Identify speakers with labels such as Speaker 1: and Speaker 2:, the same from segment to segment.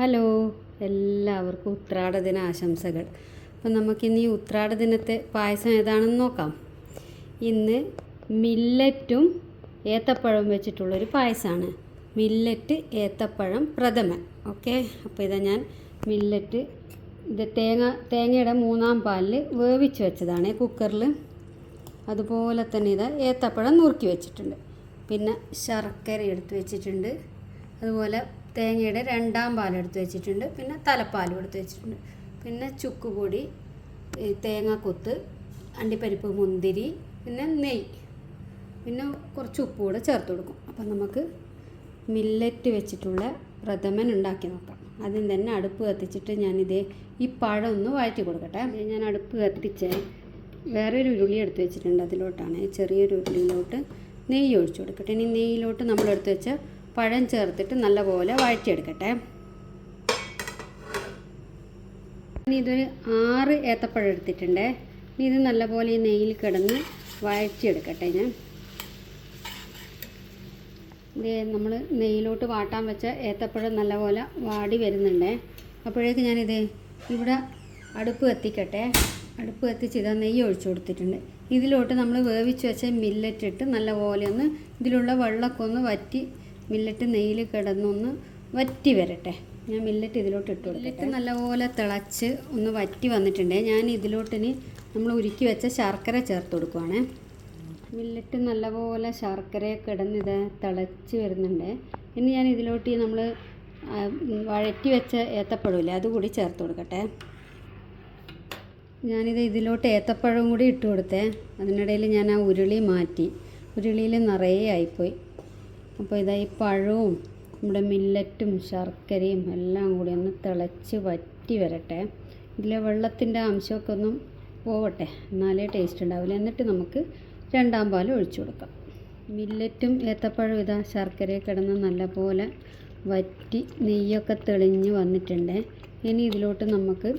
Speaker 1: Hello എല്ലാവർക്കും ഉത്രാട ദിന ആശംസകൾ അപ്പം നമുക്കിന്ന് ഈ ഉത്രാട ദിനത്തെ പായസം ഏതാണെന്ന് നോക്കാം. ഇന്ന് മില്ലറ്റും ഏത്തപ്പഴവും വെച്ചിട്ടുള്ളൊരു പായസമാണ് മില്ലറ്റ് ഏത്തപ്പഴം പ്രഥമൻ. ഓക്കെ? അപ്പോൾ ഇതാ ഞാൻ മില്ലറ്റ് ഇത് തേങ്ങ തേങ്ങയുടെ മൂന്നാം പാലിൽ വേവിച്ച് വെച്ചതാണ് കുക്കറിൽ അതുപോലെ തന്നെ ഇതാ ഏത്തപ്പഴം നുറുക്കി വെച്ചിട്ടുണ്ട്. പിന്നെ ശർക്കര എടുത്ത് വെച്ചിട്ടുണ്ട്. അതുപോലെ തേങ്ങയുടെ രണ്ടാം പാൽ എടുത്ത് വെച്ചിട്ടുണ്ട്. പിന്നെ തലപ്പാലും എടുത്ത് വെച്ചിട്ടുണ്ട്. പിന്നെ ചുക്കുപൊടി പൊടി തേങ്ങാക്കൊത്ത് അണ്ടിപ്പരിപ്പ് മുന്തിരി പിന്നെ നെയ്യ്. പിന്നെ കുറച്ച് ഉപ്പ് കൂടെ ചേർത്ത് കൊടുക്കും. അപ്പം നമുക്ക് മില്ലറ്റ് വെച്ചിട്ടുള്ള പ്രഥമൻ ഉണ്ടാക്കി നോക്കാം. ആദ്യം തന്നെ അടുപ്പ് കത്തിച്ചിട്ട് ഞാനിത് ഈ പഴം ഒന്ന് വഴറ്റി കൊടുക്കട്ടെ. ഞാൻ അടുപ്പ് കത്തിച്ച് വേറൊരു ഉരുളി എടുത്ത് വെച്ചിട്ടുണ്ട് അതിലോട്ടാണ്. ചെറിയൊരു ഉരുളിയിലോട്ട് നെയ്യ് ഒഴിച്ചു കൊടുക്കട്ടെ. ഇനി നെയ്യിലോട്ട് നമ്മൾ എടുത്ത് വെച്ച പഴം ചേർത്തിട്ട് നല്ലപോലെ വഴറ്റിയെടുക്കട്ടെ. ഇനി ഇതൊരു ആറ് ഏത്തപ്പഴം എടുത്തിട്ടുണ്ട്. ഇനി ഇത് നല്ലപോലെ ഈ നെയ്യിൽ കിടന്ന് വഴറ്റിയെടുക്കട്ടെ ഞാൻ. ഇത് നമ്മൾ നെയ്യിലോട്ട് വാട്ടാൻ വെച്ച ഏത്തപ്പഴം നല്ലപോലെ വാടി വരുന്നുണ്ട്. അപ്പോഴേക്ക് ഞാനിത് ഇവിടെ അടുപ്പ് കത്തിക്കട്ടെ. അടുപ്പ് കത്തിച്ച് ഇതാ നെയ്യ് ഒഴിച്ചു കൊടുത്തിട്ടുണ്ട്. ഇതിലോട്ട് നമ്മൾ വേവിച്ച് വെച്ച മില്ലറ്റ് ഇട്ട് നല്ലപോലെ ഒന്ന് ഇതിലുള്ള വെള്ളമൊക്കെ ഒന്ന് വറ്റി മില്ലറ്റ് നെയ്യിൽ കിടന്നൊന്ന് വറ്റി വരട്ടെ. ഞാൻ മില്ലറ്റ് ഇതിലോട്ട് ഇട്ട് മില്ലറ്റ് നല്ലപോലെ തിളച്ച് ഒന്ന് വറ്റി വന്നിട്ടുണ്ട്. ഞാൻ ഇതിലോട്ടിന് നമ്മൾ ഉരുക്കി വെച്ച ശർക്കര ചേർത്ത് കൊടുക്കുവാണേ. മില്ലറ്റ് നല്ലപോലെ ശർക്കരയൊക്കെ കിടന്നിത് തിളച്ച് വരുന്നുണ്ട്. ഇനി ഞാൻ ഇതിലോട്ട് നമ്മൾ വഴറ്റി വെച്ച ഏത്തപ്പഴമില്ലേ അതുകൂടി ചേർത്ത് കൊടുക്കട്ടെ. ഞാനിത് ഇതിലോട്ട് ഏത്തപ്പഴം കൂടി ഇട്ട് കൊടുത്തേ. അതിനിടയിൽ ഞാൻ ആ ഉരുളി മാറ്റി. ഉരുളിയിൽ നിറയെ ആയിപ്പോയി. അപ്പോൾ ഇതാ ഈ പഴവും നമ്മുടെ മില്ലറ്റും ശർക്കരയും എല്ലാം കൂടി ഒന്ന് തിളച്ച് വറ്റി വരട്ടെ. ഇതിലെ വെള്ളത്തിന്റെ അംശമൊക്കെ ഒന്നും പോവട്ടെ എന്നാലേ ടേസ്റ്റ് ഉണ്ടാവില്ല എന്നിട്ട് നമുക്ക് രണ്ടാം പാൽ ഒഴിച്ചു കൊടുക്കാം. മില്ലറ്റും ഏത്തപ്പഴവും ഇതാ ശർക്കരയെ കിടന്ന് നല്ലപോലെ വറ്റി നെയ്യൊക്കെ തെളിഞ്ഞ് വന്നിട്ടുണ്ട്. ഇനി ഇതിലോട്ട് നമുക്ക്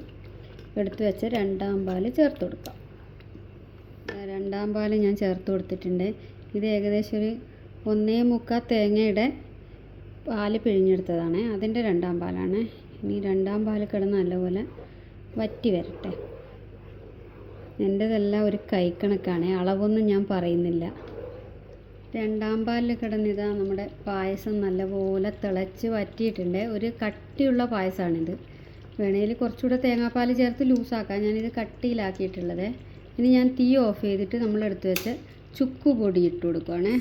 Speaker 1: എടുത്തു വെച്ച രണ്ടാം പാൽ ചേർത്ത് കൊടുക്കാം. രണ്ടാം പാൽ ഞാൻ ചേർത്ത് കൊടുത്തിട്ടുണ്ട്. ഇത് ഏകദേശം ഒരു ഒന്നേ മുക്കാൽ തേങ്ങയുടെ പാൽ പിഴിഞ്ഞെടുത്തതാണ്. അതിന്റെ രണ്ടാം പാലാണ്. ഇനി രണ്ടാം പാൽ കിടന്ന് നല്ലപോലെ വറ്റി വരട്ടെ. എന്റെതെല്ലാം ഒരു കൈക്കണക്കാണ്. അളവൊന്നും ഞാൻ പറയുന്നില്ല. രണ്ടാം പാലിൽ കിടന്നിതാ നമ്മുടെ പായസം നല്ലപോലെ തിളച്ച് വറ്റിയിട്ടുണ്ട്. ഒരു കട്ടിയുള്ള പായസമാണിത്. വേണമെങ്കിൽ കുറച്ചുകൂടെ തേങ്ങാപ്പാൽ ചേർത്ത് ലൂസാക്കാം. ഞാനിത് കട്ടിയിലാക്കിയിട്ടുള്ളത്. ഇനി ഞാൻ തീ ഓഫ് ചെയ്തിട്ട് നമ്മൾ എടുത്ത് വെച്ച് ചുക്കുപൊടി ഇട്ട് കൊടുക്കുവാണേ.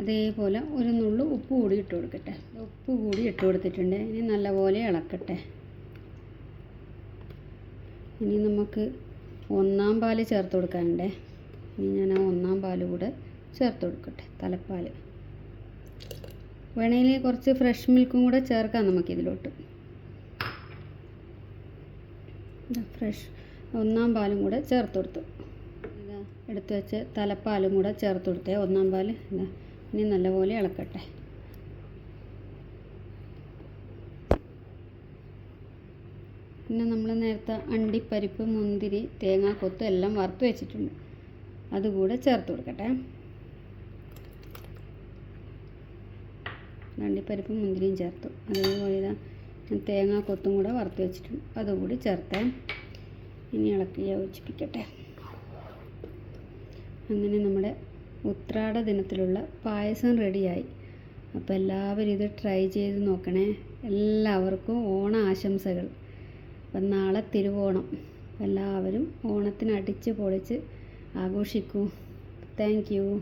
Speaker 1: അതേപോലെ ഒരു നുള്ളു ഉപ്പ് കൂടി ഇട്ട് കൊടുക്കട്ടെ. ഉപ്പ് കൂടി ഇട്ട് കൊടുത്തിട്ടുണ്ട്. ഇനി നല്ലപോലെ ഇളക്കട്ടെ. ഇനി നമുക്ക് ഒന്നാം പാൽ ചേർത്ത് കൊടുക്കാനുണ്ടേ. ഇനി ഞാൻ ആ ഒന്നാം പാൽ കൂടെ ചേർത്ത് കൊടുക്കട്ടെ. തലപ്പാൽ വേണമെങ്കിൽ കുറച്ച് ഫ്രഷ് മിൽക്കും കൂടെ ചേർക്കാം നമുക്കിതിലോട്ട് ഫ്രഷ് ഒന്നാം പാലും കൂടെ ചേർത്ത് കൊടുത്തു. എടുത്ത് വെച്ച് തലപ്പാലും കൂടെ ചേർത്ത് കൊടുത്തേ ഒന്നാം പാൽ ഇതാ ഇനി നല്ലപോലെ ഇളക്കട്ടെ. പിന്നെ നമ്മൾ നേരത്തെ അണ്ടിപ്പരിപ്പ് മുന്തിരി തേങ്ങാക്കൊത്ത് എല്ലാം വറുത്ത് വെച്ചിട്ടുണ്ട്. അതുകൂടെ ചേർത്ത് കൊടുക്കട്ടെ. അണ്ടിപ്പരിപ്പ് മുന്തിരിയും ചേർത്തു. അതേപോലെ ഇതാ തേങ്ങാക്കൊത്തും കൂടെ വറുത്ത് വെച്ചിട്ടുണ്ട്. അതുകൂടി ചേർത്തേ ഇനി ഇളക്കി യോജിപ്പിക്കട്ടെ. അങ്ങനെ നമ്മുടെ ഉത്രാട ദിനത്തിലുള്ള പായസം റെഡിയായി. അപ്പോൾ എല്ലാവരും ഇത് ട്രൈ ചെയ്ത് നോക്കണേ. എല്ലാവർക്കും ഓണ ആശംസകൾ അപ്പം നാളെ തിരുവോണം. എല്ലാവരും ഓണത്തിന് അടിച്ച് പൊളിച്ച് ആഘോഷിക്കൂ. Thank you.